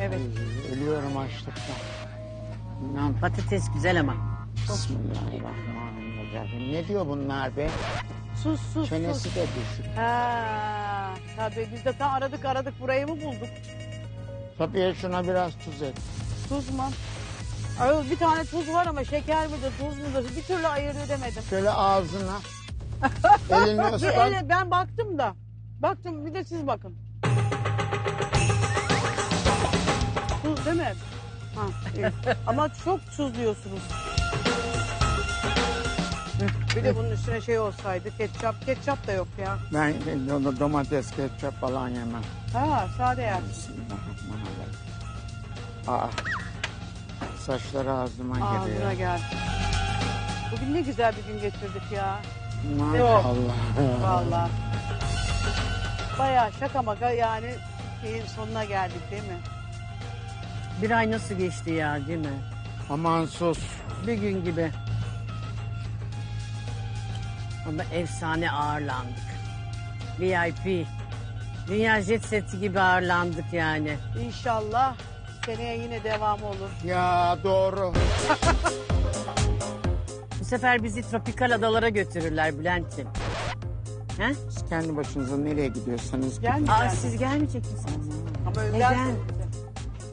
Evet. Ay, ölüyorum açlıktan. İnan. Patates güzel ama. Bismillahirrahmanirrahim. Ne diyor bunlar be? Sus sus Çenesi sus. de düşük. Ha, tabii biz de tam aradık aradık burayı mı bulduk? Safiye şuna biraz tuz et. Tuz mu? Ayol bir tane tuz var ama şeker midir tuz mudur bir türlü ayırt edemedim. Şöyle ağzına. Elini ıslat. ele, ben baktım da. Baktım bir de siz bakın. Ama çok tuzluyorsunuz. Bir de bunun üstüne şey olsaydı ketçap. Ketçap da yok ya. Ben onu domates, ketçap falan yemem. Ha sade yer. Bismillahirrahmanirrahim. Aa. Saçları ağzıma Ağzına giriyor. gel. Bugün ne güzel bir gün geçirdik ya. Maşallah. Vallahi. Bayağı şaka maka yani şeyin sonuna geldik değil mi? Bir ay nasıl geçti ya değil mi? Aman sus. Bir gün gibi. Ama efsane ağırlandık. VIP. Dünya jet seti gibi ağırlandık yani. İnşallah seneye yine devam olur. Ya doğru. Bu sefer bizi tropikal adalara götürürler Bülent'ciğim. He? Siz kendi başınıza nereye gidiyorsanız Gelmeyecek Aa, misin? siz gelmeyecek misiniz? Ama Neden? bizi.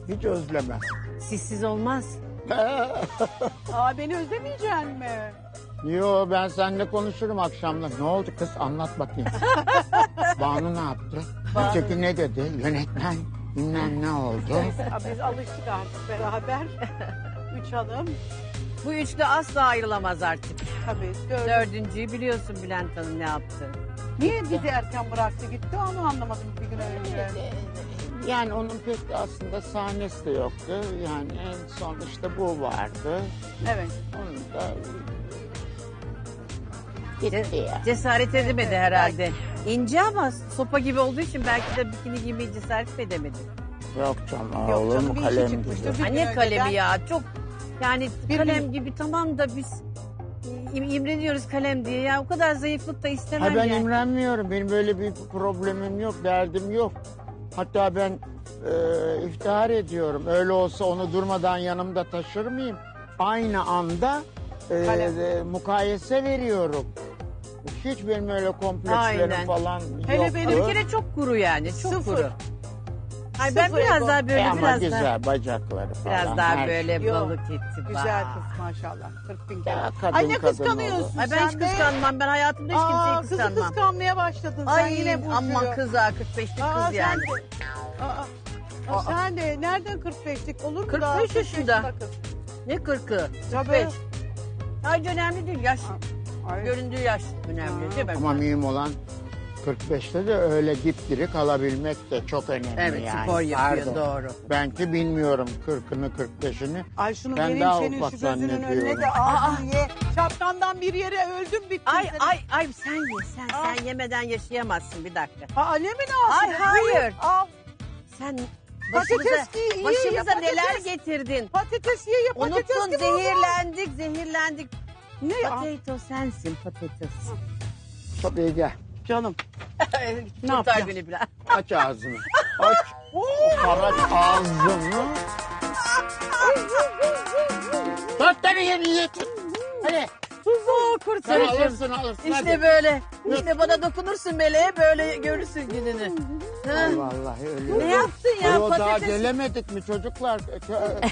Hiç özlemem. Sizsiz olmaz. Aa beni özlemeyecek mi? Yo ben seninle konuşurum akşamlar. Ne oldu kız anlat bakayım. Banu ne yaptı? Öteki ne dedi? Yönetmen bilmem ne oldu. Aa, biz alıştık artık beraber. Üç hanım. Bu üçlü asla ayrılamaz artık. Tabii dört. Dördüncüyü biliyorsun Bülent Hanım ne yaptı. Niye bizi erken bıraktı gitti onu anlamadım bir gün önce. Yani onun pek aslında sahnesi de yoktu. Yani en son işte bu vardı. Evet. Onu da gitti ya. Cesaret edemedi herhalde. İnce ama sopa gibi olduğu için belki de bikini giymeyi cesaret edemedi. Yok canım Yok canım, bir işi kalem çıkmıştır. gibi. Önce kalemi ben- ya çok yani Bir kalem gün- gibi tamam da biz im- imreniyoruz kalem diye ya o kadar zayıflık da istemem Ha ben yani. imrenmiyorum. Benim böyle bir problemim yok, derdim yok. Hatta ben e, iftihar ediyorum. Öyle olsa onu durmadan yanımda taşır mıyım? Aynı anda e, Kalem. e, mukayese veriyorum. Hiç benim öyle komplekslerim Aynen. falan Hele yoktu. benim Bir kere çok kuru yani çok Sıfır. kuru. Ay ben Sıfır biraz ego. daha böyle ama biraz güzel daha bacakları falan. biraz daha her böyle şey. Yok, balık eti. Güzel Bak. kız maşallah. 40 bin Ya, kadın Ay ne kadın kıskanıyorsun. Ay ben hiç sen kıskanmam. Ben hayatımda hiç Aa, kimseyi kızı kıskanmam. kıskanmaya başladın sen Ay yine Burcu'yu. ama kız ha 45'lik Aa, kız sen yani. de- Aa, aa, sen de nereden 45'lik olur mu 45 daha? yaşında. kız. Ne 40'ı? Tabii. 45. Ay önemli değil yaş. Ay, Göründüğü yaş önemli değil mi? Ama mühim olan 45'te de öyle dipdiri kalabilmek de çok önemli Evet yani. spor yapıyor Pardon. doğru. Ben ki bilmiyorum 40'ını 45'ini. Ay şunu Ben vereyim daha senin ufak şu gözünün zannediyorum. önüne de ağzını ye. Şapkandan bir yere öldüm bittim. Ay senin. ay ay sen ye sen Aa. sen yemeden yaşayamazsın bir dakika. Ha, alemin ağzını. Ay, hayır. Al. Sen Patates başımıza, ye, ye, ye, başımıza patates. neler getirdin. Patates ye ye patates Unuttun gibi oldu. zehirlendik zehirlendik. Ne ya? Potato sensin patates. Tabii gel. Canım. ne yapacağım? beni bile. Aç ağzını. Aç. Aç ağzını. Yeni yetin. Hadi. Sen alırsın alırsın. İşte hadi. böyle. İşte bana dokunursun meleğe böyle görürsün gününü. Ha? Vallahi ölüyorum. Ne yaptın ya Ay, o daha patates? gelemedik mi çocuklar? Kö-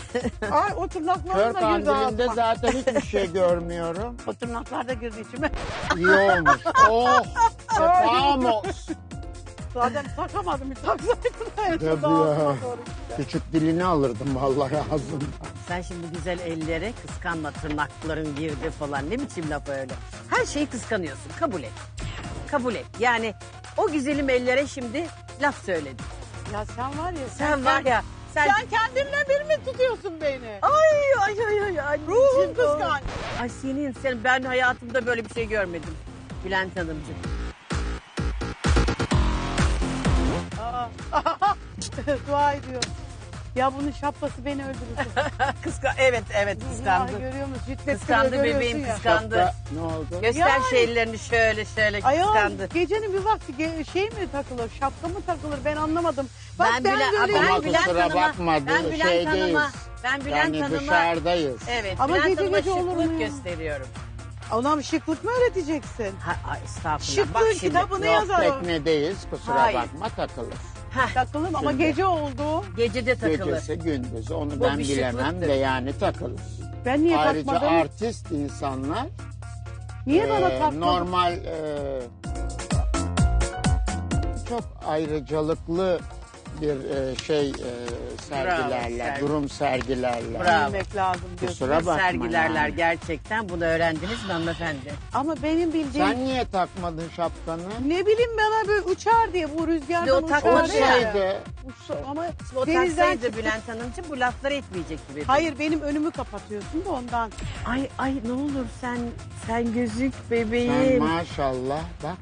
Ay o Kör tırnaklarına girdi kandilinde ağzıma. zaten hiçbir şey görmüyorum. O tırnaklar da girdi içime. İyi olmuş. Oh. Olsun. Zaten takamadım bir taksaydım. Tabii ya. Küçük dilini alırdım vallahi ağzından. Sen şimdi güzel ellere kıskanma tırnakların girdi falan ne biçim laf öyle. Her şeyi kıskanıyorsun kabul et. Kabul et. Yani o güzelim ellere şimdi laf söyledin. Ya sen var ya. Sen var ya sen... Sen kendinle bir mi tutuyorsun beni? Ay ay ay ay. ay Ruhum anneciğim, kıskanç. Ay senin sen ben hayatımda böyle bir şey görmedim. Bülent Hanımcığım. Dua ediyor. Ya bunun şapkası beni öldürür. Kıska evet evet kıskandı. Ya, görüyor musun? Cidden Kıskandı görüyorsun bebeğim, ya. kıskandı. Şapka ne oldu? Göster Yani. şeylerini şöyle şöyle Ayol kıskandı. gecenin bir vakti ge- şey mi takılır, şapka mı takılır ben anlamadım. Bak ben, Bülent- böyle ben Bülent Hanım'a- bakma, ben Bülent şeydeyiz. Hanım'a- ben Bülent yani Hanım'a- dışarıdayız. Evet Ama Bülent gece Hanım'a gece olur mu şıklık ya? gösteriyorum. ona şıklık mı öğreteceksin? Ha, estağfurullah. Şıklığın Bak şimdi. kitabını Yok yazar o. teknedeyiz kusura Hayır. bakma takılır. Heh, Takılır ama Şimdi. gece oldu. gecede takılır. Gecesi gündüzü onu Bu ben bir bilemem şıklıktır. de yani takılır. Ben niye Ayrıca takmadım? artist insanlar niye bana e, takmadın? normal e, çok ayrıcalıklı bir e, şey e, sergilerler, sergi. durum sergilerler. Bravo. Bilmek lazım diyorsun. Kusura bakma Sergilerler yani. gerçekten bunu öğrendiniz mi hanımefendi? Ama benim bildiğim Sen niye takmadın şapkanı? ne bileyim bana böyle uçar diye bu rüzgardan Şimdi o uçar takmadı ya. Uçsa- ama O denizden taksaydı çıktı. Bülent Hanımcığım bu lafları etmeyecek gibi. Hayır benim önümü kapatıyorsun da ondan. Ay ay ne olur sen sen gözük sen bebeğim. maşallah bak